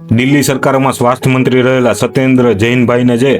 દિલ્હી સરકારમાં સ્વાસ્થ્ય મંત્રી રહેલા સત્યેન્દ્ર જૈનભાઈને જે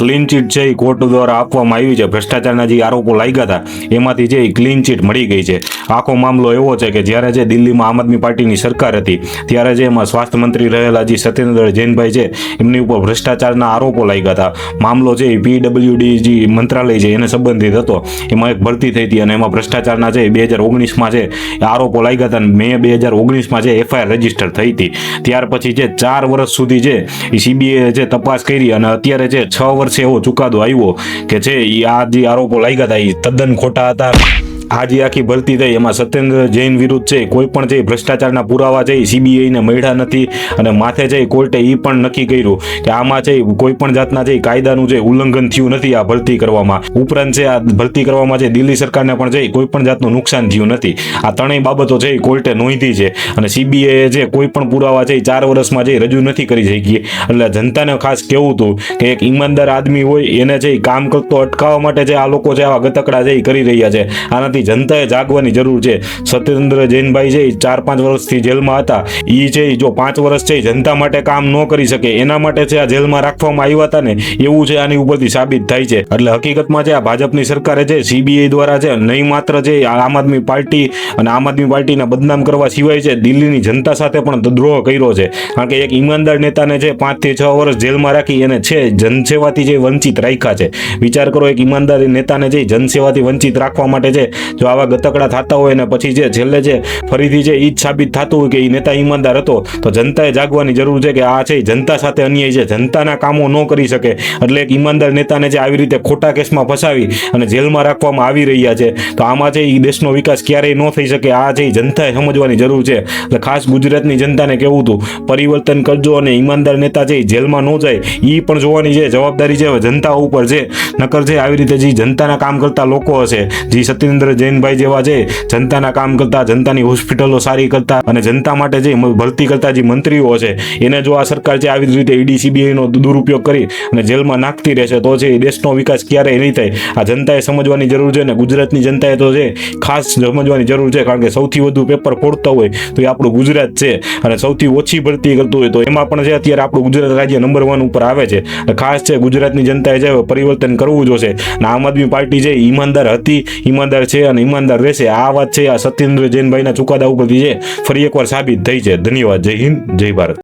ક્લીન ચીટ છે એ કોર્ટ દ્વારા આપવામાં આવી છે. ભ્રષ્ટાચારના જે આરોપો લાગ્યા હતા, એમાંથી જે ક્લીન ચીટ મળી ગઈ છે. આખો મામલો એવો છે કે જ્યારે જે દિલ્હીમાં આમ આદમી પાર્ટીની સરકાર હતી, ત્યારે જે એમાં સ્વાસ્થ્ય મંત્રી રહેલા જે સત્યેન્દ્ર જૈનભાઈ છે, એમની ઉપર ભ્રષ્ટાચારના આરોપો લાગ્યા હતા. મામલો છે એ પીડબ્લ્યુડી જે મંત્રાલય છે, એને સંબંધિત હતો. એમાં એક ભરતી થઈ હતી અને એમાં ભ્રષ્ટાચારના છે બે હજાર ઓગણીસમાં છે એ આરોપો લાગ્યા હતા, અને મે બે હજાર ઓગણીસમાં જે એફઆઈઆર રજિસ્ટર થઈ હતી. ત્યાર પછી જે ચાર વર્ષ સુધી છે એ સીબીએ જે તપાસ કરી અને અત્યારે જે છ વર્ષે એવો ચુકાદો આવ્યો કે છે એ આ જે આરોપો લાગ્યા હતા એ તદ્દન ખોટા હતા. આ જે આખી ભરતી થઈ. એમાં સત્યેન્દ્ર જૈન વિરુદ્ધ છે. કોઈ પણ જે ભ્રષ્ટાચારના પુરાવા છે સીબીઆઈને મળ્યા નથી અને માથે છે કોર્ટે એ પણ નક્કી કર્યું કે આમાં છે, કોઈ પણ જાતના જે કાયદાનું જે ઉલ્લંઘન થયું નથી આ ભરતી કરવામાં. ઉપરાંત છે, આ ભરતી કરવામાં છે દિલ્હી સરકારને પણ છે કોઈ પણ જાતનું નુકસાન થયું નથી. આ ત્રણેય બાબતો છે, એ કોર્ટે નોંધી છે અને સીબીઆઈએ જે કોઈ પણ પુરાવા છે, એ ચાર વર્ષમાં જે રજૂ નથી કરી શકી. એટલે જનતાને ખાસ કેવું હતું કે એક ઈમાનદાર આદમી હોય, એને છે કામ કરતો અટકાવવા માટે છે આ લોકો છે, આવા ગતકડા એ કરી રહ્યા છે. આનાથી જનતાએ જાગવાની જરૂર છે. સત્યેન્દ્ર જૈનભાઈ છે એ ચાર પાંચ વર્ષથી જેલમાં હતા. એ છે જો પાંચ વર્ષ છે જનતા માટે કામ ન કરી શકે. એના માટે છે, આ જેલમાં રાખવામાં આવ્યા હતા ને, એવું છે, આની ઉપરથી સાબિત થાય છે. એટલે હકીકતમાં છે, આ ભાજપની સરકારે છે, સીબીઆઈ દ્વારા છે, નહીં માત્ર છે આમ આદમી પાર્ટી અને આમ આદમી પાર્ટીને બદનામ કરવા સિવાય છે, દિલ્હીની જનતા સાથે પણ દ્રોહ કર્યો છે. કારણ કે એક ઈમાનદાર નેતાને છે પાંચથી છ વર્ષ જેલમાં રાખી એને છે, જનસેવાથી જે વંચિત રાખ્યા છે. વિચાર કરો, એક ઈમાનદાર નેતાને જે જનસેવાથી વંચિત રાખવા માટે છે જો આવા ગતકડા થતા હોય ને પછી જે છેલ્લે જે ફરીથી જે ઈ સાબિત થતું હોય કે એ નેતા ઈમાનદાર હતો, તો જનતાએ જાગવાની જરૂર છે કે આ છે જનતા સાથે અન્યાય છે. જનતાના કામો ન કરી શકે. એટલે એક ઈમાનદાર નેતાને જે આવી રીતે ખોટા કેસમાં ફસાવી અને જેલમાં રાખવામાં આવી રહ્યા છે, તો આમાં છે એ દેશનો વિકાસ ક્યારેય ન થઈ શકે, આ છે જનતાએ સમજવાની જરૂર છે. એટલે ખાસ ગુજરાતની જનતાને કેવું હતું પરિવર્તન કરજો અને ઈમાનદાર નેતા છે એ જેલમાં ન જાય. એ પણ જોવાની જે જવાબદારી છે જનતા ઉપર છે. નકર છે આવી રીતે જે જનતાના કામ કરતા લોકો હશે, જે સત્યેન્દ્ર જૈનભાઈ જેવા છે. જનતાના કામ કરતા, જનતાની હોસ્પિટલો સારી કરતા અને જનતા માટે જે ભરતી કરતા જે મંત્રીઓ છે, એને જો આ સરકાર છે આવી રીતે ઈડી, સીબીઆઈનો દુરુપયોગ કરી અને જેલમાં નાખતી રહેશે, તો છે દેશનો વિકાસ ક્યારેય નહીં થાય. આ જનતાએ સમજવાની જરૂર છે અને ગુજરાતની જનતાએ તો છે ખાસ સમજવાની જરૂર છે, કારણ કે સૌથી વધુ પેપર ફોડતા હોય તો એ આપણું ગુજરાત છે અને સૌથી ઓછી ભરતી કરતું હોય તો એમાં પણ છે અત્યારે આપણું ગુજરાત રાજ્ય નંબર વન ઉપર આવે છે. ખાસ છે ગુજરાતની જનતાએ છે પરિવર્તન કરવું જોશે. અને આમ આદમી પાર્ટી છે એ ઈમાનદાર હતી, ઈમાનદાર અને ઈમાનદાર રહેશે. આ વાત છે આ સત્યેન્દ્ર જૈનભાઈના ચુકાદા ઉપરથી છે. ફરી એકવાર સાબિત થઈ છે. ધન્યવાદ. જય હિન્દ, જય ભારત.